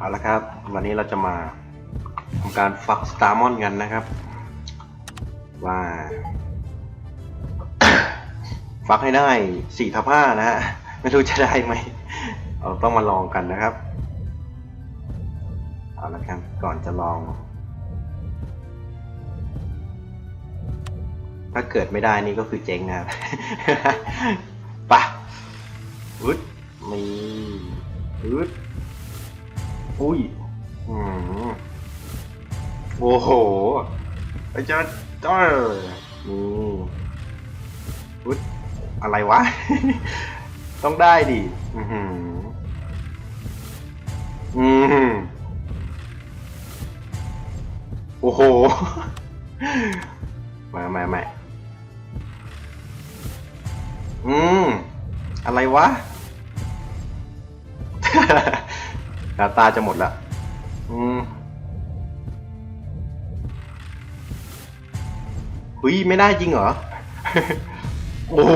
เอาละครับ วันนี้เราจะมาทำการฟักสตาร์มอนกันนะครับ ว่าฟักให้ได้สี่ทับห้านะฮะไม่รู้จะได้ไหมเราต้องมาลองกันนะครับเอาละครับก่อนจะลอง ถ้าเกิดไม่ได้นี่ก็คือเจ๊งนะครับไปะอึดมีอึด อุ้ยอืมโอ้โหไอ้เจ้าจ้านี่อึดอะไรวะ ต้องได้ดิอือหืออืมโอ้โหมามามาอืม อะไรวะ ดาตาจะหมดละอืมหุยไม่ได้จริงเหรอ โอ้ห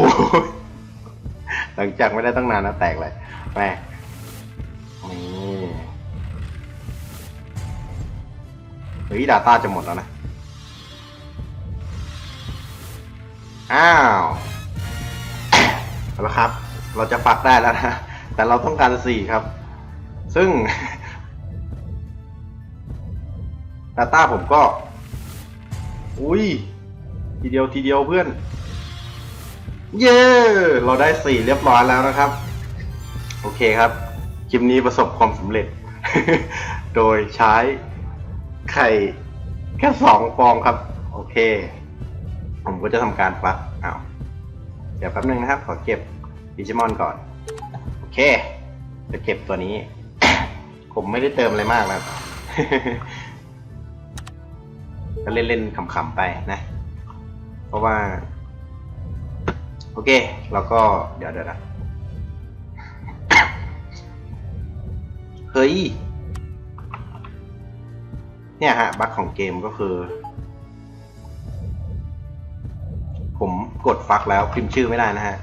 หลังจากไม่ได้ตั้งนานนะแตกเลยแม่นี่เฮ้ยดาต้าจะหมดแล้วนะ อ้าวเอาละครับ เราจะปักได้แล้วนะ แต่เราต้องการสี่ครับ ซึ่ง Data ผมก็ อุ้ย ทีเดียวทีเดียวเพื่อน เย้ เราได้สี่เรียบร้อยแล้วนะครับ โอเคครับ คลิปนี้ประสบความสำเร็จ โดยใช้ไข่แค่สองฟองครับ โอเค ผมก็จะทำการฟักอ้าวเดี๋ยวแป๊บนึงนะครับ ขอเก็บดิจิมอนก่อน โอเค จะเก็บตัวนี้ ผมไม่ได้เติมอะไรมากนะครับก็เล่นๆขำๆไปนะ เพราะว่า โอเคเราก็เดี๋ยวเดี๋ยวนะเฮ้ย เนี่ยฮะ บั๊กของเกมก็คือ ผมกดฟักแล้วพิมพ์ชื่อไม่ได้นะฮะ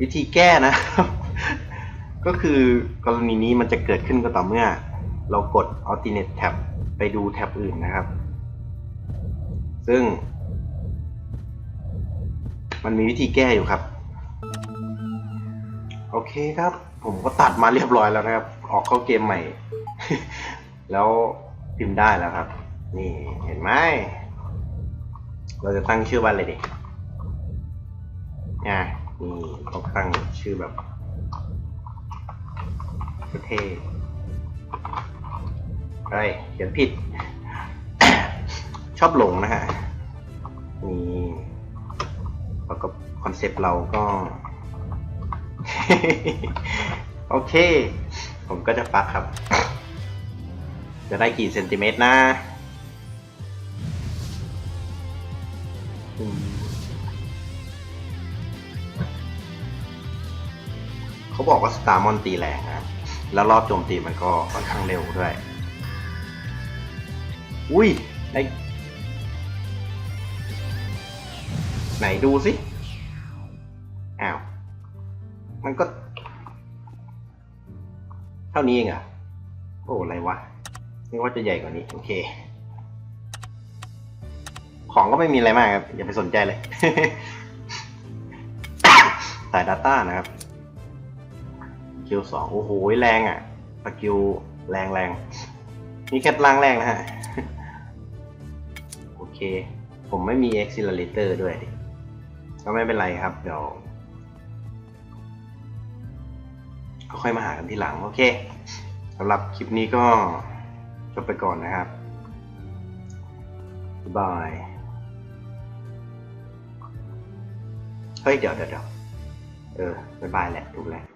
วิธีแก้นะ ก็คือกรณีนี้มันจะเกิดขึ้นก็ต่อเมื่อ เรากด alternate tab ไปดูแท็บอื่นนะครับ ซึ่ง มันมีวิธีแก้อยู่ครับ โอเคครับ ผมก็ตัดมาเรียบร้อยแล้วนะครับ ออกเข้าเกมใหม่ แล้วพิมพ์ได้แล้วครับ นี่เห็นไหม เราจะตั้งชื่อว่าอะไรดีอะนี่ต้องตั้งชื่อแบบ เท่ๆเฮ้ยเขียนผิด ชอบหลงนะฮะนี่แล้วก็คอนเซปต์เราก็ โอเค ผมก็จะปักครับ จะได้กี่เซนติเมตรนะเขาบอกว่าสตาร์มอนตีแรงนะ แล้วรอบโจมตีมันก็ค่อนข้างเร็วด้วย อุ้ยไหนไหนดูสิ อ้าว มันก็ เท่านี้เองเหรอะโอ้ อะไรวะนึกว่าจะใหญ่กว่านี้ โอเค ของก็ไม่มีอะไรมากครับ อย่าไปสนใจเลย สาย Data นะครับ กิลสองโอ้โหแรงอะสกิลแรงแรงนี่แค่ล่างแรงนะฮะ โอเค ผมไม่มี accelerator ด้วยดิก็ไม่เป็นไรครับ เดี๋ยวก็ค่อยมาหากันทีหลัง โอเคสำหรับคลิปนี้ก็จบไปก่อนนะครับบายเฮ้ย เดี๋ยวเดี๋ยวเดี๋ยวเออบายบายแหละ ถูกแล้ว